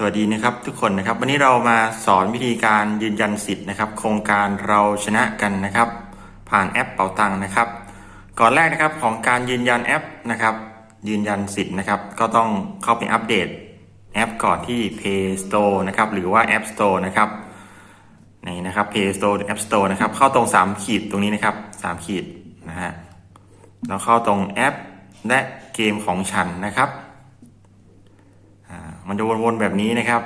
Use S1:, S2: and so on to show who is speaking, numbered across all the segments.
S1: สวัสดีนะครับทุกคนนะครับ วันนี้เรามาสอนวิธีการยืนยันสิทธิ์นะครับ โครงการเราชนะกันนะครับ ผ่านแอปเป๋าตังค์นะครับ ก่อนแรกนะครับของการยืนยันแอปนะครับ ยืนยันสิทธิ์นะครับ ก็ต้องเข้าไปอัปเดตแอปก่อนที่ Play Store นะครับหรือว่า App Store นะครับนี่นะครับ Play Store หรือ App Store นะครับ เข้าตรง 3 ขีดตรงนี้นะครับ 3 ขีดนะฮะแล้วเข้าตรงแอปและเกมของฉันนะครับ มันจะวนๆแบบนี้นะครับ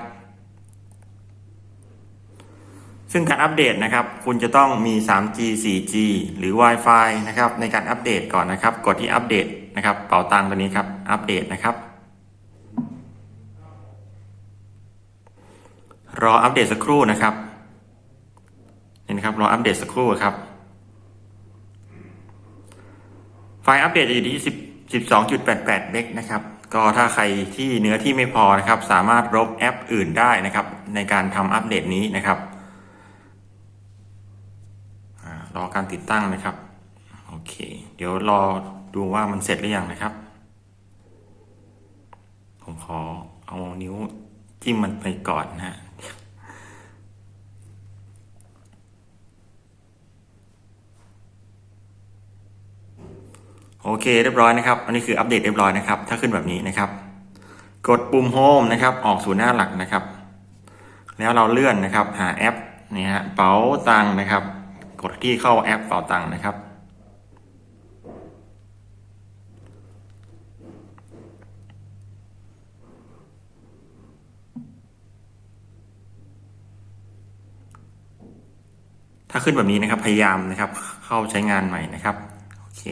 S1: ซึ่งการอัปเดตนะครับ คุณจะต้องมี 3G 4G หรือ Wi-Fi นะครับ ในการอัปเดตก่อนนะครับ กดที่อัปเดตนะครับ เป่าตังตัวนี้ครับ อัปเดตนะครับ รออัปเดตสักครู่นะครับนี่นะครับ รออัปเดตสักครู่ครับ ไฟล์อัปเดตจะอยู่ที่10 12.88เมกนะครับ ก็ถ้าใครที่เนื้อที่ไม่พอนะครับ สามารถลบแอปอื่นได้นะครับ ในการทำอัปเดตนี้นะครับรอการติดตั้งนะครับ โอเค เดี๋ยวรอดูว่ามันเสร็จหรือยังนะครับ ผมขอเอานิ้วจิ้มมันไปก่อนนะฮะ โอเคเรียบร้อยนะครับ อันนี้คืออัปเดตเรียบร้อยนะครับ ถ้าขึ้นแบบนี้นะครับ กดปุ่มโฮมนะครับ ออกสู่หน้าหลักนะครับ แล้วเราเลื่อนนะครับ หาแอปนี่ฮะเป๋าตังนะครับ กดที่เข้าแอปเป๋าตังนะครับ ถ้าขึ้นแบบนี้นะครับ พยายามนะครับ เข้าใช้งานใหม่นะครับ โอเค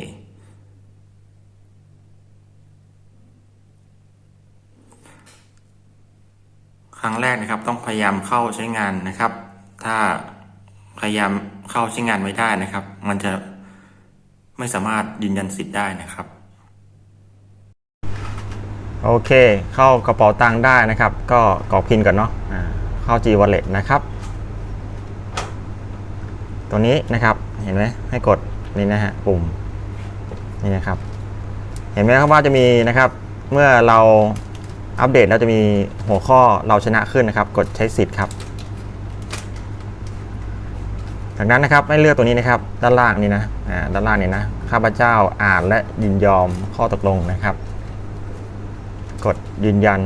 S1: ครั้งแรกนะครับ ต้องพยายามเข้าใช้งานนะครับ ถ้าพยายามเข้าใช้งานไม่ได้นะครับ มันจะไม่สามารถยืนยันสิทธิ์ได้นะครับ โอเค เข้ากระเป๋าตังค์ได้นะครับ ก็กรอกพินก่อนเนาะเข้า G Wallet นะครับ ตัวนี้นะครับเห็นไหมให้กดนี่นะฮะปุ่มนี่นะครับ เห็นไหมครับว่าจะมีนะครับ เมื่อเรา อัปเดตแล้วจะมีหัวข้อเราชนะขึ้นนะครับ กดใช้สิทธิ์ครับ จากนั้นนะครับให้เลือกตัวนี้นะครับ ด้านล่างนี่นะอ่าด้านล่างนี่นะข้าพเจ้าอ่านและยินยอมข้อตกลงนะครับ กดยืนยัน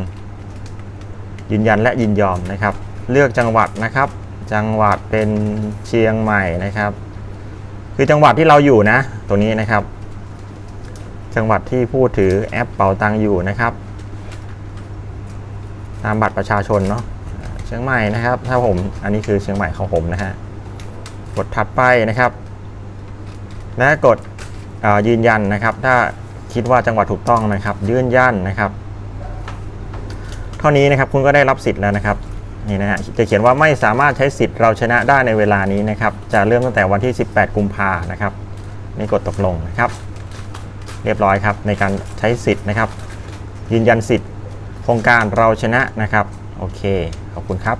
S1: ยืนยันและยินยอมนะครับ เลือกจังหวัดนะครับ จังหวัดเป็นเชียงใหม่นะครับ คือจังหวัดที่เราอยู่นะ ตัวนี้นะครับ จังหวัดที่ผู้ถือแอปเป๋าตังอยู่นะครับ ตามบัตรประชาชนเนาะเชียงใหม่นะครับ ถ้าผมอันนี้คือเชียงใหม่ของผมนะฮะกดถัดไปนะครับ และกดยืนยันนะครับ ถ้าคิดว่าจังหวัดถูกต้องนะครับ ยืนยันนะครับ เท่านี้นะครับคุณก็ได้รับสิทธิ์แล้วนะครับนี่นะฮะจะเขียนว่าไม่สามารถใช้สิทธิ์เราชนะได้ในเวลานี้นะครับ จะเริ่มตั้งแต่วันที่ 18 กุมภานะครับนี่กดตกลงนะครับ เรียบร้อยครับในการใช้สิทธิ์นะครับ ยืนยันสิทธิ์ โครงการเราชนะนะครับ โอเค ขอบคุณครับ